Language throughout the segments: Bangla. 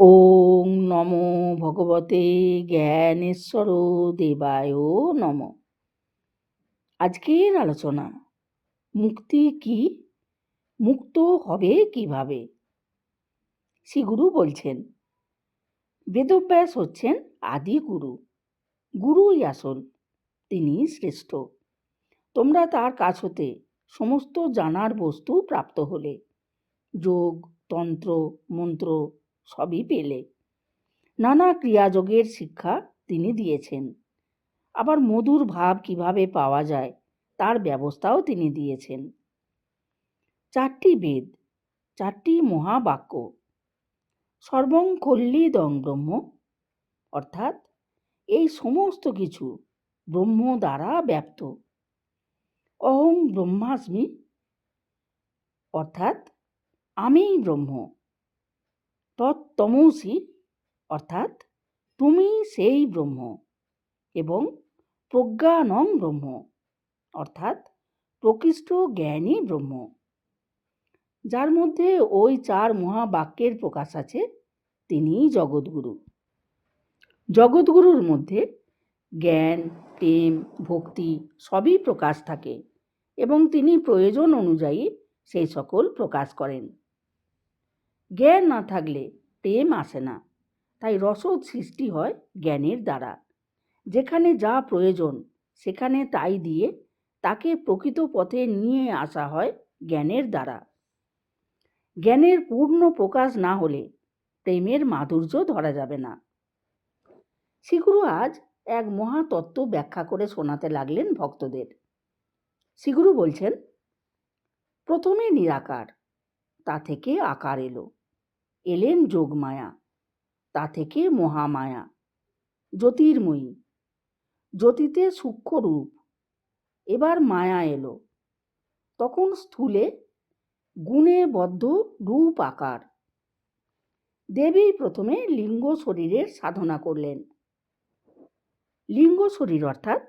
ওং নমো ভগবতে জ্ঞানেশ্বর দেবায় নম। আজকের আলোচনা, মুক্তি কি? মুক্ত হবে কীভাবে? শ্রীগুরু বলছেন, বেদব্যাস হচ্ছেন আদি গুরু, গুরুই আসল, তিনি শ্রেষ্ঠ। তোমরা তার কাছ হতে সমস্ত জানার বস্তু প্রাপ্ত হলে, যোগ, তন্ত্র, মন্ত্র সবই পেলে। নানা ক্রিয়াযোগের শিক্ষা তিনি দিয়েছেন। আবার মধুর ভাব কীভাবে পাওয়া যায়, তার ব্যবস্থাও তিনি দিয়েছেন। চারটি বেদ, চারটি মহাবাক্য। সর্বং কল্লিদং ব্রহ্ম, অর্থাৎ এই সমস্ত কিছু ব্রহ্ম দ্বারা ব্যাপ্ত অহং ব্রহ্মাস্মি, অর্থাৎ আমিই ব্রহ্ম। তত্তমসি অর্থাৎ তুমি সেই ব্রহ্ম এবং প্রজ্ঞানং ব্রহ্ম, অর্থাৎ প্রকৃষ্ট জ্ঞানী ব্রহ্ম। যার মধ্যে ওই চার মহাবাক্যের প্রকাশ আছে, তিনিই জগৎগুরু। জগৎগুরুর মধ্যে জ্ঞান, প্রেম, ভক্তি সবই প্রকাশ থাকে এবং তিনি প্রয়োজন অনুযায়ী সেই সকল প্রকাশ করেন। জ্ঞান না থাকলে প্রেম আসে না। তাই রসদ সৃষ্টি হয় জ্ঞানের দ্বারা। যেখানে যা প্রয়োজন, সেখানে তাই দিয়ে তাকে প্রকৃত পথে নিয়ে আসা হয় জ্ঞানের দ্বারা। জ্ঞানের পূর্ণ প্রকাশ না হলে প্রেমের মাধুর্য ধরা যাবে না। শ্রীগুরু আজ এক মহাতত্ত্ব ব্যাখ্যা করে শোনাতে লাগলেন ভক্তদের। শিগুরু বলছেন, প্রথমে নিরাকার, তা থেকে আকার এলো। এলেন যোগমায়া, তা থেকে মহামায়া, জ্যোতির্ময়ী। জ্যোতিতে সূক্ষ্ম রূপ এবার মায়া এলো। তখন স্থূলে গুণে বদ্ধ রূপ আকার। দেবী প্রথমে লিঙ্গ শরীরের সাধনা করলেন। লিঙ্গ শরীর অর্থাৎ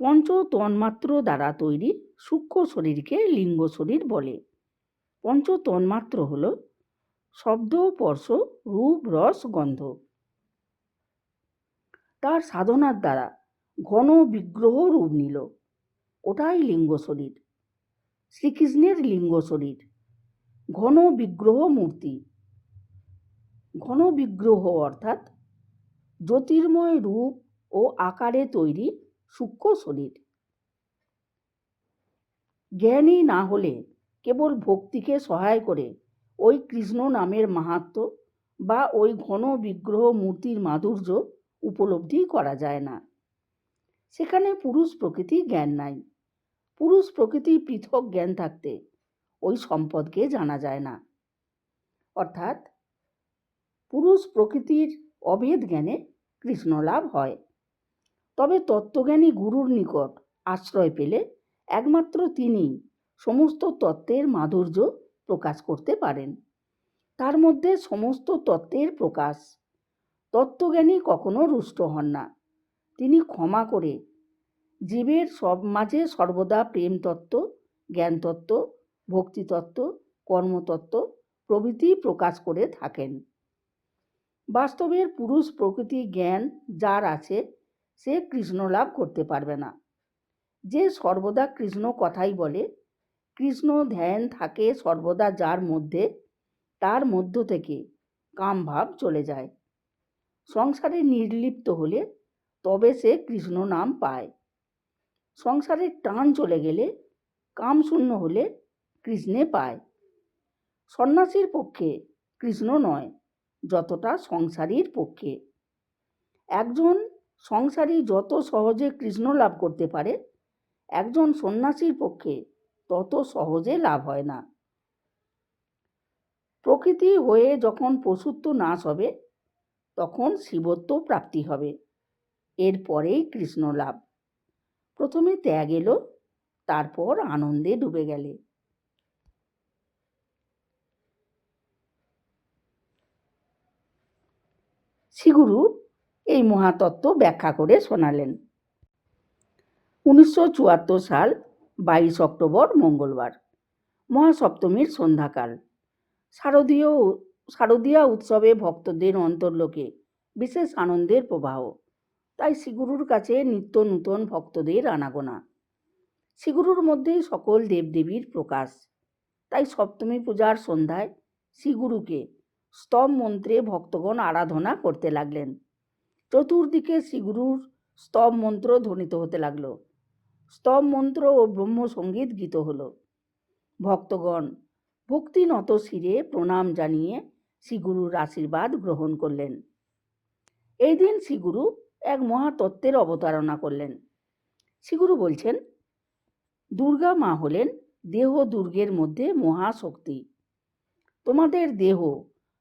পঞ্চ তন্মাত্র দ্বারা তৈরি সূক্ষ্ম শরীরকে লিঙ্গ শরীর বলে। পঞ্চ তন্মাত্র হল শব্দ স্পর্শ, রূপ, রস, গন্ধ। তার সাধনার দ্বারা ঘন বিগ্রহ রূপ নিল। ওটাই লিঙ্গ শরীর। শ্রীকৃষ্ণের লিঙ্গ শরীর। ঘন বিগ্রহ মূর্তি। ঘন বিগ্রহ অর্থাৎ জ্যোতির্ময় রূপ ও আকারে তৈরি সূক্ষ্ম শরীর। জ্ঞানী না হলে কেবল ভক্তিকে সহায় করে ওই কৃষ্ণ নামের মাহাত্ম বা ওই ঘন বিগ্রহ মূর্তির মাধুর্য উপলব্ধি করা যায় না। সেখানে পুরুষ প্রকৃতি জ্ঞান নাই। পুরুষ প্রকৃতি পৃথক জ্ঞান থাকতে ওই সম্পদকে জানা যায় না। অর্থাৎ পুরুষ প্রকৃতির অভেদ জ্ঞানে কৃষ্ণ লাভ হয়। তবে তত্ত্বজ্ঞানী গুরুর নিকট আশ্রয় পেলে একমাত্র তিনি সমস্ত তত্ত্বের মাধুর্য প্রকাশ করতে পারেন। তার মধ্যে সমস্ত তত্ত্বের প্রকাশ। তত্ত্বজ্ঞানী কখনো রুষ্ট হন না। তিনি ক্ষমা করে জীবের সব মাঝে সর্বদা প্রেম তত্ত্ব জ্ঞানতত্ত্ব ভক্তিতত্ত্ব কর্মতত্ত্ব প্রভৃতি প্রকাশ করে থাকেন। বাস্তবের পুরুষ প্রকৃতি জ্ঞান যার আছে, সে কৃষ্ণ লাভ করতে পারবে না। যে সর্বদা কৃষ্ণ কথাই বলে কৃষ্ণ ধ্যান থাকে সর্বদা যার মধ্যে, তার মধ্য থেকে কাম ভাব চলে যায়। সংসারে নির্লিপ্ত হলে তবে সে কৃষ্ণ নাম পায়। সংসারের টান চলে গেলে কাম শূন্য হলে কৃষ্ণে পায়। সন্ন্যাসীর পক্ষে কৃষ্ণ নয়, যতটা সংসারীর পক্ষে। একজন সংসারী যত সহজে কৃষ্ণ লাভ করতে পারে, একজন সন্ন্যাসীর পক্ষে তত সহজে লাভ হয় না। প্রকৃতি হয়ে যখন পশুত্ব নাশ হবে, তখন শিবত্ব প্রাপ্তি হবে। এরপরেই কৃষ্ণ লাভ। প্রথমে ত্যাগ এলো, তারপর আনন্দে ডুবে গেলে। শ্রীগুরু এই মহাতত্ত্ব ব্যাখ্যা করে শোনালেন। উনিশশো চুয়াত্তর সাল বাইশ অক্টোবর, মঙ্গলবার। মহাসপ্তমীর সন্ধ্যাকাল। শারদীয় শারদীয়া উৎসবে ভক্তদের অন্তর্লোকে বিশেষ আনন্দের প্রবাহ। তাই শ্রীগুরুর কাছে নিত্য নূতন ভক্তদের আনাগোনা। শ্রীগুরুর মধ্যেই সকল দেবদেবীর প্রকাশ। তাই সপ্তমী পূজার সন্ধ্যায় শ্রীগুরুকে স্তব মন্ত্রে ভক্তগণ আরাধনা করতে লাগলেন। চতুর্দিকে শ্রীগুরুর স্তব মন্ত্র ধ্বনিত হতে লাগল। স্তব মন্ত্র ও ব্রহ্মসঙ্গীত গীত হল। ভক্তগণ, ভক্তিনত শিরে প্রণাম জানিয়ে শ্রীগুরুর আশীর্বাদ গ্রহণ করলেন। এই দিন শ্রীগুরু এক মহাতত্ত্বের অবতারণা করলেন। শ্রীগুরু বলছেন, দুর্গা মা হলেন দেহ দুর্গের মধ্যে মহাশক্তি। তোমাদের দেহ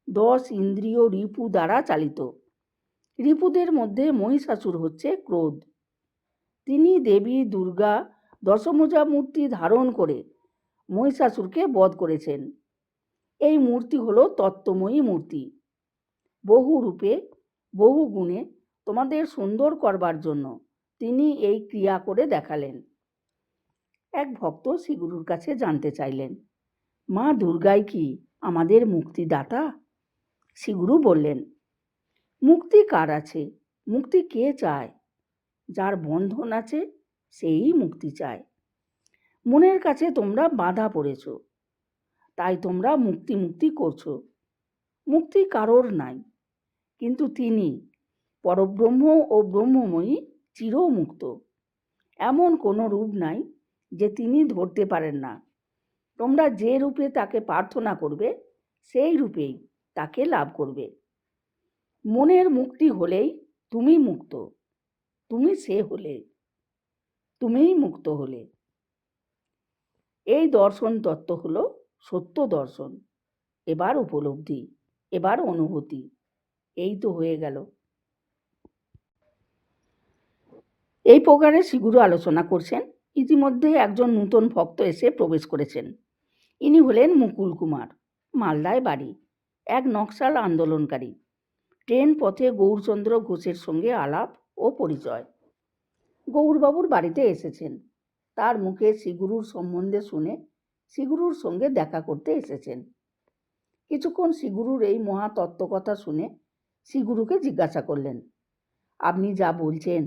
দশ ইন্দ্রিয় রিপু দ্বারা চালিত। রিপুদের মধ্যে মহিষাসুর হচ্ছে ক্রোধ। তিনি দেবী, দুর্গা দশমুজা মূর্তি ধারণ করে মহিষাসুরকে বধ করেছেন। এই মূর্তি হলো তত্ত্বময়ী মূর্তি। বহু রূপে, বহু গুণে তোমাদের সুন্দর করবার জন্য তিনি এই ক্রিয়া করে দেখালেন। এক ভক্ত শ্রীগুরুর কাছে জানতে চাইলেন, মা দুর্গাই কি আমাদের মুক্তিদাতা? শ্রীগুরু বললেন, মুক্তি কার আছে? মুক্তি কে চায়? যার বন্ধন আছে, সেই মুক্তি চায়। মনের কাছে তোমরা বাধা পড়েছ, তাই তোমরা মুক্তি মুক্তি করছ। মুক্তি কারোর নাই, কিন্তু তিনি পরব্রহ্ম ও ব্রহ্মময়ী চিরমুক্ত। এমন কোনো রূপ নাই যে তিনি ধরতে পারেন না। তোমরা যে রূপে তাকে প্রার্থনা করবে, সেই রূপেই তাকে লাভ করবে। মনের মুক্তি হলেই তুমি মুক্ত। তুমি সে হলে, তুমিই মুক্ত হলে। এই দর্শন তত্ত্ব হল সত্য দর্শন, এবার উপলব্ধি, এবার অনুভূতি, এই তো হয়ে গেল। এই প্রকারে শ্রীগুরু আলোচনা করছেন, ইতিমধ্যে একজন নূতন ভক্ত এসে প্রবেশ করেছেন। ইনি হলেন মুকুল কুমার, মালদায় বাড়ি, এক নকশাল আন্দোলনকারী। ট্রেন পথে গৌরচন্দ্র ঘোষের সঙ্গে আলাপ ও পরিচয়। গৌরবাবুর বাড়িতে এসেছেন। তার মুখে শ্রীগুরুর সম্বন্ধে শুনে শ্রীগুরুর সঙ্গে দেখা করতে এসেছেন। কিছুক্ষণ শ্রীগুরুর এই মহা তত্ত্বকথা শুনে শ্রীগুরুকে জিজ্ঞাসা করলেন, আপনি যা বলছেন,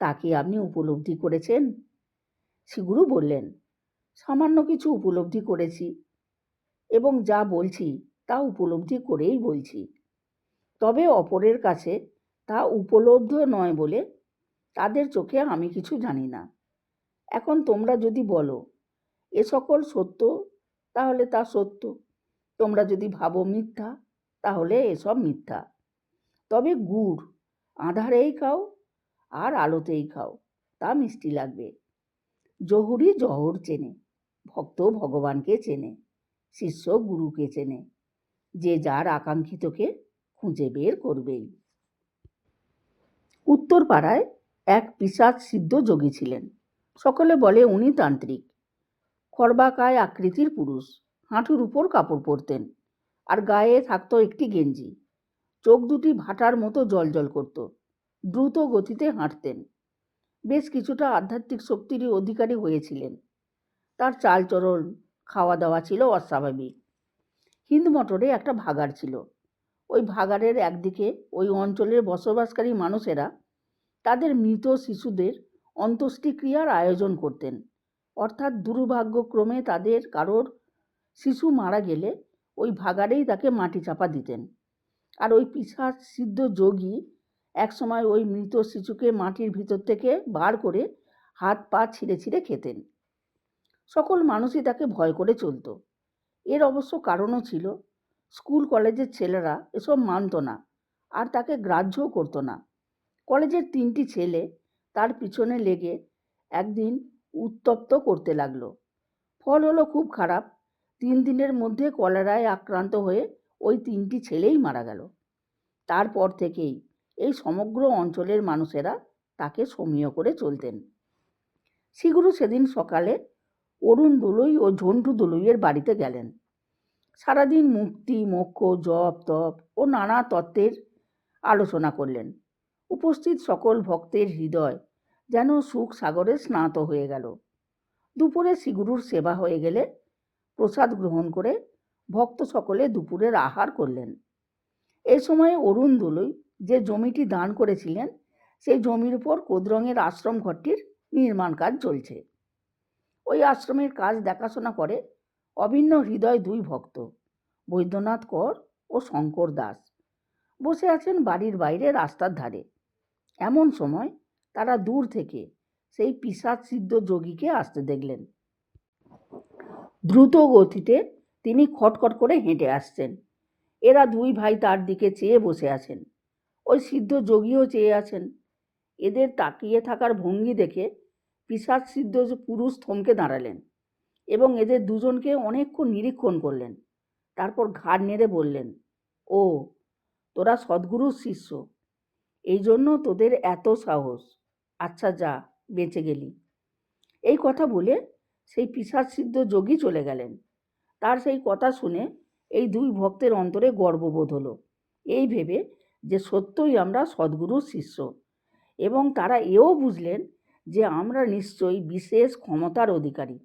তা কি আপনি উপলব্ধি করেছেন? শ্রীগুরু বললেন, সামান্য কিছু উপলব্ধি করেছি এবং যা বলছি তা উপলব্ধি করেই বলছি। তবে অপরের কাছে তা উপলব্ধ নয় বলে তাদের চোখে আমি কিছু জানি না। এখন তোমরা যদি বলো, এ সকল সত্য? তাহলে তা সত্য। তোমরা যদি ভাবো মিথ্যা, তাহলে এসব মিথ্যা। তবে গুড়, আধারেই খাও আর আলোতেই খাও, তা মিষ্টি লাগবে। জহুরি জহর চেনে, ভক্ত ভগবানকে চেনে, শিষ্য গুরুকে চেনে, যে যার আকাঙ্ক্ষিতকে খুঁজে বের করবেই। উত্তর পাড়ায় এক পিসাচ সিদ্ধ যোগী ছিলেন। সকলে বলে, উনি তান্ত্রিক। খর্বাকায় আকৃতির পুরুষ। হাঁটুর উপর কাপড় পরতেন। আর গায়ে থাকতো একটি গেঞ্জি। চোখ দুটি ভাটার মতো জলজল করত। দ্রুত গতিতে হাঁটতেন। বেশ কিছুটা আধ্যাত্মিক শক্তিরই অধিকারী হয়েছিলেন। তার চালচরণ খাওয়া দাওয়া ছিল অস্বাভাবিক। হিন্দ মটরে একটা ভাগার ছিল। ওই ভাগাড়ের একদিকে ওই অঞ্চলের বসবাসকারী মানুষেরা তাদের মৃত শিশুদের অন্ত্যেষ্টিক্রিয়ার আয়োজন করতেন। অর্থাৎ দুর্ভাগ্যক্রমে তাদের কারোর শিশু মারা গেলে ওই ভাগাড়েই তাকে মাটি চাপা দিতেন। আর ওই পিসাচ সিদ্ধ যোগী একসময় ওই মৃত শিশুকে মাটির ভিতর থেকে বার করে হাত পা ছিঁড়ে ছিঁড়ে খেতেন। সকল মানুষই তাকে ভয় করে চলত। এর অবশ্য কারণও ছিল স্কুল কলেজের ছেলেরা এসব মানত না আর তাকে গ্রাহ্যও করতো না। কলেজের তিনটি ছেলে তার পিছনে লেগে একদিন উত্তপ্ত করতে লাগল। ফল হলো খুব খারাপ। তিন দিনের মধ্যে কলেরায় আক্রান্ত হয়ে ওই তিনটি ছেলেই মারা গেল। তারপর থেকেই এই সমগ্র অঞ্চলের মানুষেরা তাকে সমীহ করে চলতেন। শ্রীগুরু সেদিন সকালে অরুণ দুলুই ও ঝন্টু দুলুইয়ের বাড়িতে গেলেন। সারাদিন মুক্তি, মোক্ষ, জপ, তপ ও নানা তত্ত্বের আলোচনা করলেন। উপস্থিত সকল ভক্তের হৃদয় যেন সুখ সাগরে স্নাত হয়ে গেল। দুপুরে শ্রীগুরুর সেবা হয়ে গেলে প্রসাদ গ্রহণ করে ভক্ত সকলে দুপুরের আহার করলেন। এই সময় অরুণ যে জমিটি দান করেছিলেন, সেই জমির উপর কোদরঙের আশ্রম ঘরটির নির্মাণ কাজ চলছে। ওই আশ্রমের কাজ দেখাশোনা করে অভিন্ন হৃদয় দুই ভক্ত, বৈদ্যনাথ কর ও শঙ্কর দাস। বসে আছেন বাড়ির বাইরে রাস্তার ধারে। এমন সময় তারা দূর থেকে সেই পিসাদ সিদ্ধ যোগীকে আসতে দেখলেন। দ্রুত গতিতে তিনি খটখট করে হেঁটে আসছেন। এরা দুই ভাই তার দিকে চেয়ে বসে আছেন। ওই সিদ্ধ যোগীও চেয়ে আছেন। এদের তাকিয়ে থাকার ভঙ্গি দেখে পিসাদ সিদ্ধ পুরুষ থমকে দাঁড়ালেন। এবং এদের দুজনকে অনেকক্ষণ নিরীক্ষণ করলেন। তারপর ঘাড় নেড়ে বললেন, ও, তোরা সদ্গুরুর শিষ্য। এই জন্য তোদের এত সাহস। আচ্ছা যা, বেঁচে গেলি। এই কথা বলে সেই পিসাদ সিদ্ধ যোগী চলে গেলেন। তার সেই কথা শুনে এই দুই ভক্তের অন্তরে গর্ববোধ হলো। এই ভেবে যে সত্যই আমরা সদ্গুরুর শিষ্য এবং তারা এও বুঝলেন যে আমরা নিশ্চয়ই বিশেষ ক্ষমতার অধিকারী।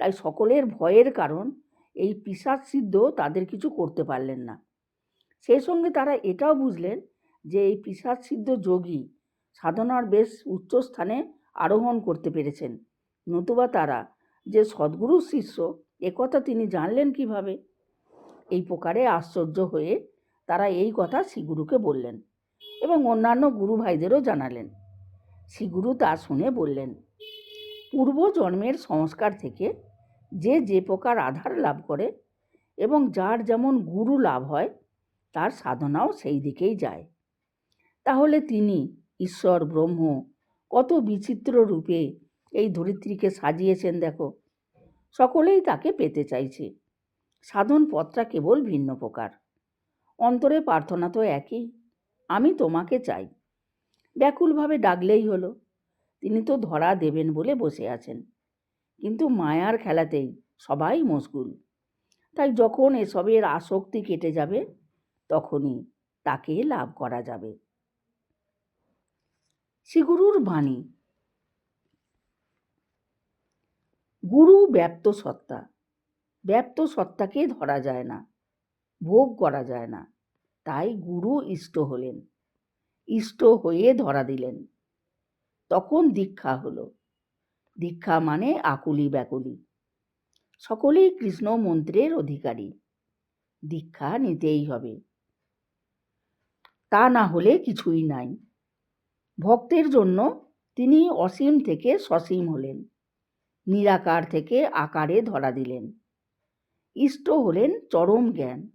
তাই সকলের ভয়ের কারণ এই পিসাদ সিদ্ধ তাদের কিছু করতে পারলেন না। সেই সঙ্গে তারা এটাও বুঝলেন যে এই পিসাদ সিদ্ধ যোগী সাধনার বেশ উচ্চ স্থানে আরোহণ করতে পেরেছেন। নতুবা তারা যে সদ্গুরুর শিষ্য একথা তিনি জানলেন কীভাবে? এই প্রকারে আশ্চর্য হয়ে তারা এই কথা শ্রীগুরুকে বললেন এবং অন্যান্য গুরু ভাইদেরও জানালেন। শ্রীগুরু তা শুনে বললেন পূর্ব জন্মের সংস্কার থেকে যে যে প্রকার আধার লাভ করে এবং যার যেমন গুরু লাভ হয়, তার সাধনাও সেই দিকেই যায়। তাহলে তিনি ঈশ্বর, ব্রহ্ম কত বিচিত্র রূপে এই ধরিত্রীকে সাজিয়েছেন দেখো। সকলেই তাকে পেতে চাইছে। সাধন পথটা কেবল ভিন্ন প্রকার। অন্তরে প্রার্থনা তো একই, আমি তোমাকে চাই। ব্যাকুলভাবে ডাকলেই হলো। তিনি তো ধরা দেবেন বলে বসে আছেন। কিন্তু মায়ার খেলাতেই সবাই মশগুল। তাই যখন এসবের আসক্তি কেটে যাবে, তখনই তাকে লাভ করা যাবে। শ্রীগুরুর বাণী। গুরু ব্যপ্ত সত্তা। ব্যপ্ত সত্তাকে ধরা যায় না, ভোগ করা যায় না। তাই গুরু ইষ্ট হলেন। ইষ্ট হয়ে ধরা দিলেন। তখন দীক্ষা হলো। দীক্ষা মানে আকুলি ব্যাকুলি। সকলেই কৃষ্ণ মন্ত্রের অধিকারী। দীক্ষা নিতেই হবে। তা না হলে কিছুই নাই। ভক্তের জন্য তিনি অসীম থেকে সসীম হলেন। নিরাকার থেকে আকারে ধরা দিলেন। ইষ্ট হলেন চরম জ্ঞান।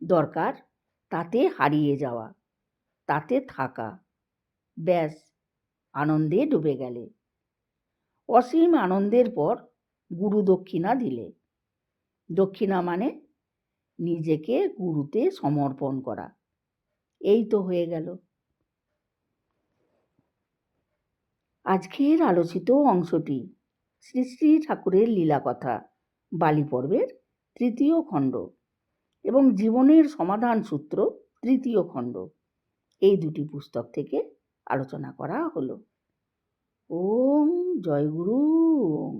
দরকার তাতে হারিয়ে যাওয়া, তাতে থাকা। ব্যাস। আনন্দে ডুবে গেলে। অসীম আনন্দের পর গুরু দক্ষিণা দিলে। দক্ষিণা মানে নিজেকে গুরুতে সমর্পণ করা। এই তো হয়ে গেল। আজকের আলোচিত অংশটি শ্রী শ্রী ঠাকুরের লীলা কথা বালি পর্বের তৃতীয় খণ্ড এবং জীবনের সমাধান সূত্র তৃতীয় খণ্ড। এই দুটি পুস্তক থেকে আলোচনা করা হলো। ওম জয়গুরু ওম।